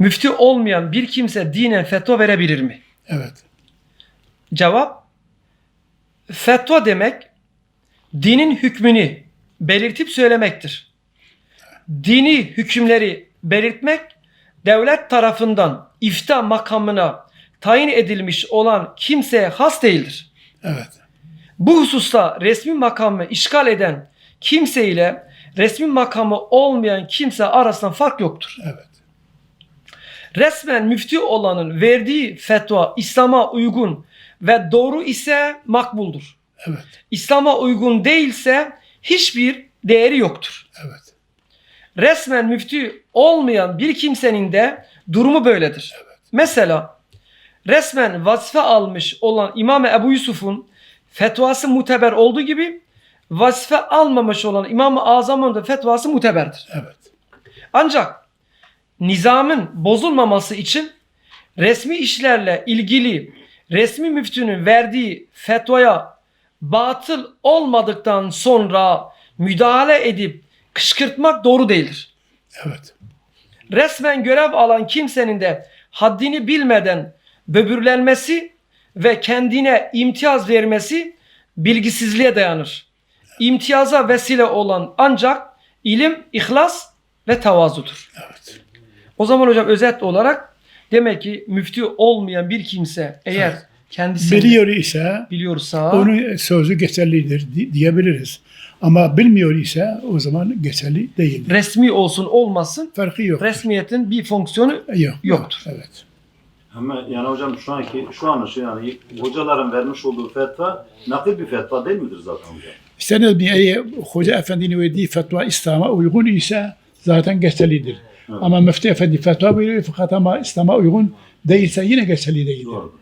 müftü olmayan bir kimse dinen fetva verebilir mi? Evet. Cevap fetva demek dinin hükmünü belirtip söylemektir. Dini hükümleri belirtmek devlet tarafından ifta makamına tayin edilmiş olan kimseye has değildir. Evet. Bu hususta resmi makamı işgal eden kimse ile resmi makamı olmayan kimse arasında fark yoktur. Evet. Resmen müftü olanın verdiği fetva İslam'a uygun ve doğru ise makbuldur. Evet. İslam'a uygun değilse hiçbir değeri yoktur. Evet. Resmen müftü olmayan bir kimsenin de durumu böyledir. Mesela resmen vazife almış olan İmam Ebu Yusuf'un fetvası muteber olduğu gibi vazife almamış olan İmam-ı Azam'ın da fetvası muteberdir. Evet. Ancak nizamın bozulmaması için resmi işlerle ilgili resmi müftünün verdiği fetvaya batıl olmadıktan sonra müdahale edip kışkırtmak doğru değildir. Evet. Resmen görev alan kimsenin de haddini bilmeden böbürlenmesi ve kendine imtiyaz vermesi bilgisizliğe dayanır. İmtiyaza vesile olan ancak ilim, ihlas ve tevazudur. Evet. O zaman hocam özet olarak demek ki müftü olmayan bir kimse eğer kendisi Biliyor ise biliyorsa onun sözü geçerlidir di- diyebiliriz. Ama bilmiyor ise o zaman geçerli değildir. resmi olsun olmasın Farkı yok. resmiyetin bir fonksiyonu yok. yoktur. Evet. Ama yani hocam şu anki şu an şu yani hocaların vermiş olduğu fetva nakil bir fetva değil midir zaten hocam? Ne bileyim, eğer Hoca Efendi'nin verdiği fetva İslam'a uygun ise zaten geçerlidir. Evet. Ama Müftü Efendi fetva veriyor fakat ama İslam'a uygun değilse yine geçerli değildir. Doğru.